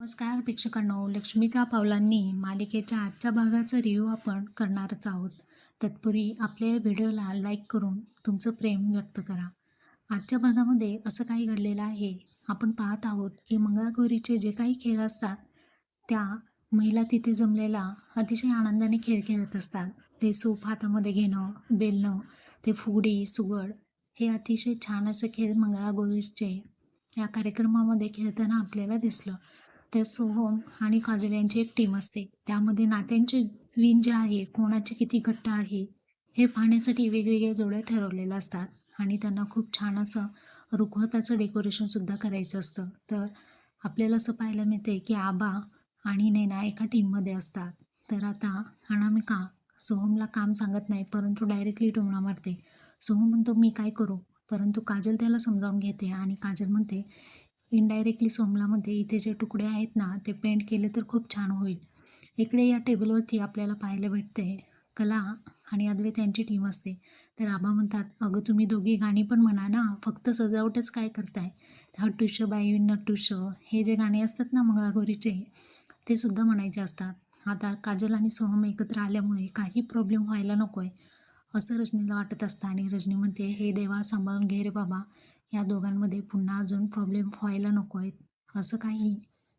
नमस्कार प्रेक्षकांनो लक्ष्मिका पावलांनी मालिकेच्या आजच्या भागाचा रिव्ह्यू आपण करणारच आहोत. तत्पूर्वी आपल्या या व्हिडिओला लाईक करून तुमचं प्रेम व्यक्त करा. आजच्या भागामध्ये असं काही घडलेलं आहे. आपण पाहत आहोत की मंगळागौरीचे जे काही खेळ असतात त्या महिला तिथे जमलेला अतिशय आनंदाने खेळ खेळत असतात. ते सूप हातामध्ये घेणं बेलणं ते फुगडी सुगड हे अतिशय छान असे खेळ मंगळागौरीचे या कार्यक्रमामध्ये खेळताना आपल्याला दिसलं. तर सोहम आणि काजल यांची एक टीम असते. त्यामध्ये नात्यांची विण जे आहे कोणाचे किती घट्ट आहे हे पाहण्यासाठी वेगवेगळ्या जोड्या ठरवलेल्या असतात. आणि त्यांना खूप छान असं रुखवताचं डेकोरेशनसुद्धा करायचं असतं. तर आपल्याला असं पाहायला मिळते की आबा आणि नैना एका टीममध्ये असतात. तर आता अनामिका सोहमला काम सांगत नाही परंतु डायरेक्टली टोमणा मारते. सोहम म्हणतो मी काय करू? परंतु काजल त्याला समजावून घेते आणि काजल म्हणते इनडायरेक्टली सोमलामध्ये इथे जे तुकडे आहेत ना ते पेंट केले तर खूप छान होईल. इकडे या टेबलवरती आपल्याला पाहायला भेटते कला आणि अद्वैत यांची टीम असते. तर आबा म्हणतात अगं तुम्ही दोघी गाणी पण म्हणा ना फक्त सजावटच काय करताय? हट्टुश बाई नट्टुश हे जे गाणे असतात ना मंगळागौरीचे ते सुद्धा म्हणायचे असतात. आता काजल आणि सोहम एकत्र आल्यामुळे काही प्रॉब्लेम व्हायला नको आहे असं रजनीला वाटत असतं. आणि रजनी म्हणते हे देवा सांभाळून घे रे बाबा. या दोघांमध्ये पुन्हा अजून प्रॉब्लेम व्हायला नको आहेत. असं काही